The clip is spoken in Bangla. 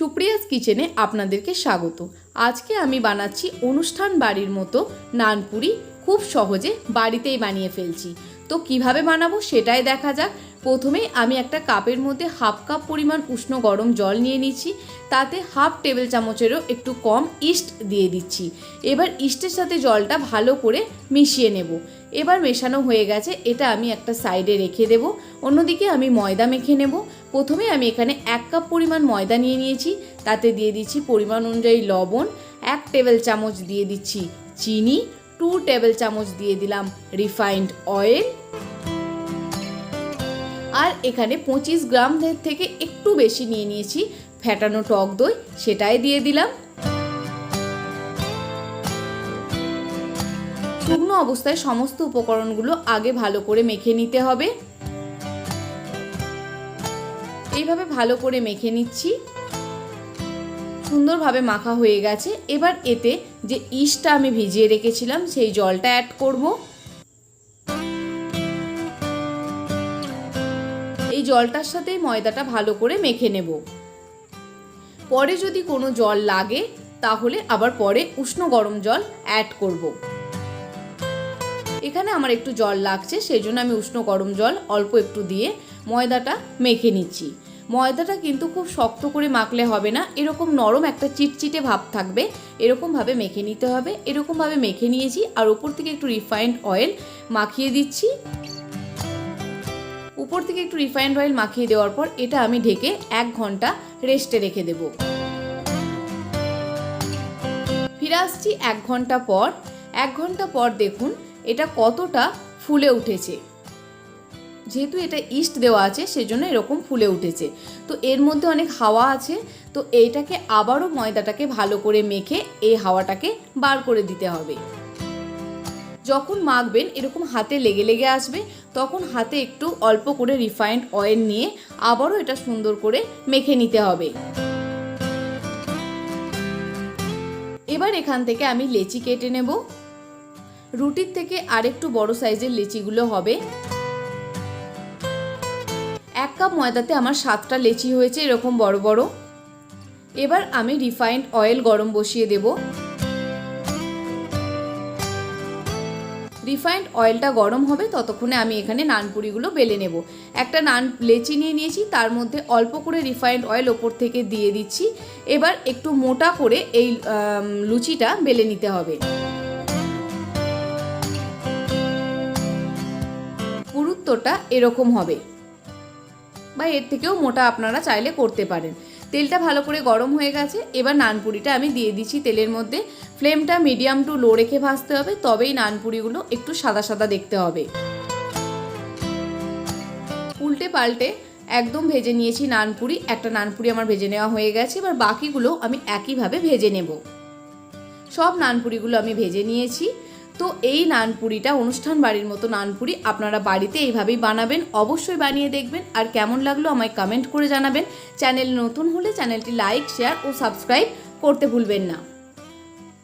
সুপ্রিয়াস কিচেনে আপনাদেরকে স্বাগত। আজকে আমি বানাচ্ছি অনুষ্ঠান বাড়ির মতো নানপুরি খুব সহজে বাড়িতেই বানিয়ে ফেলছি। তো কীভাবে বানাবো সেটাই দেখা যাক। প্রথমেই আমি একটা কাপের মধ্যে হাফ কাপ পরিমাণ উষ্ণ গরম জল নিয়ে নিচ্ছি। তাতে হাফ টেবিল চামচেরও একটু কম ইস্ট দিয়ে দিচ্ছি। এবার ইস্টের সাথে জলটা ভালো করে মিশিয়ে নেব। এবার মেশানো হয়ে গেছে, এটা আমি একটা সাইডে রেখে দেব। অন্যদিকে আমি ময়দা মেখে নেব। প্রথমে আমি এখানে এক কাপ পরিমাণ ময়দা নিয়ে নিয়েছি, তাতে দিয়ে দিচ্ছি পরিমাণ অনুযায়ী লবণ, এক টেবিল চামচ দিয়ে দিচ্ছি চিনি টু টেবিল চামচ দিয়ে দিলাম রিফাইন্ড অয়েল আর এখানে পঁচিশ গ্রাম থেকে একটু বেশি নিয়ে নিয়েছি ফ্যাটানো টক দই, সেটাই দিয়ে দিলাম। শুকনো অবস্থায় সমস্ত উপকরণগুলো আগে ভালো করে মেখে নিতে হবে। এইভাবে ভালো করে মেখে নিচ্ছি। সুন্দরভাবে মাখা হয়ে গেছে। এবার এতে যে ইস্টটা আমি ভিজিয়ে রেখেছিলাম, সেই জলটা অ্যাড করব। এই জলটার সাথেই ময়দাটা ভালো করে মেখে নেব। পরে যদি কোনো জল লাগে, তাহলে আবার পরে উষ্ণ গরম জল অ্যাড করব। এখানে আমার একটু জল লাগছে, সেই জন্য আমি উষ্ণ গরম জল অল্প একটু দিয়ে ময়দাটা মেখে নিচ্ছি। ময়দাটা কিন্তু খুব শক্ত করে মাখলে হবে না। এরকম নরম একটা চিটচিটে ভাব থাকবে। এরকমভাবে মেখে নিতে হবে। এরকমভাবে মেখে নিয়েছি। আর উপর থেকে একটু রিফাইন্ড অয়েল মাখিয়ে দিচ্ছি। উপর থেকে একটু রিফাইন্ড অয়েল মাখিয়ে দেওয়ার পর এটা আমি ঢেকে এক ঘণ্টা রেস্টে রেখে দেব। ফিরে আসছি এক ঘণ্টা পর। এক ঘণ্টা পর দেখুন এটা কতটা ফুলে উঠেছে। যেহেতু এটা ইস্ট দেওয়া আছে, সেজন্য এরকম ফুলে উঠেছে। তো এর মধ্যে অনেক হাওয়া আছে, তো এইটাকে আবারও ময়দাটাকে ভালো করে মেখে এই হাওয়াটাকে বার করে দিতে হবে। যখন মাখবেন, এরকম হাতে লেগে লেগে আসবে, তখন হাতে একটু অল্প করে রিফাইন্ড অয়েল নিয়ে আবারও এটা সুন্দর করে মেখে নিতে হবে। এবার এখান থেকে আমি লেচি কেটে নেব। রুটির থেকে আরেকটু বড় সাইজের লেচিগুলো হবে। কাপ ময়দাতে আমার সাতটা লেচি হয়েছে এরকম বড় বড়। এবার আমি রিফাইন্ড অয়েল গরম বসিয়ে দেব। রিফাইন্ড অয়েলটা গরম হবে ততক্ষণে আমি এখানে নানপুরিগুলো বেলে নেব। একটা নান লেচি নিয়ে নিয়েছি, তার মধ্যে অল্প করে রিফাইন্ড অয়েল ওপর থেকে দিয়ে দিচ্ছি। এবার একটু মোটা করে এই লুচিটা বেলে নিতে হবে। পুরুত্বটা এরকম হবে। বা এর থেকেও মোটা আপনারা চাইলে করতে পারেন। তেলটা ভালো করে গরম হয়ে গেছে, এবার নানপুরিটা আমি দিয়ে দিচ্ছি তেলের মধ্যে। ফ্লেমটা মিডিয়াম টু লো রেখে ভাজতে হবে, তবেই নানপুরিগুলো একটু সাদা সাদা দেখতে হবে। উল্টে পাল্টে একদম ভেজে নিয়েছি নানপুরি, একটা নানপুরি আমার ভেজে নেওয়া হয়ে গেছে, এবার বাকিগুলো আমি একইভাবে ভেজে নেব। সব নানপুরিগুলো আমি ভেজে নিয়েছি। তো এই নানপুরিটা, অনুষ্ঠান বাড়ির মতো নানপুরি আপনারা বাড়িতে এইভাবেই বানাবেন। অবশ্যই বানিয়ে দেখবেন। আর কেমন লাগল আমায় কমেন্ট করে জানাবেন। চ্যানেল নতুন হলে চ্যানেলটি লাইক শেয়ার ও সাবস্ক্রাইব করতে ভুলবেন না।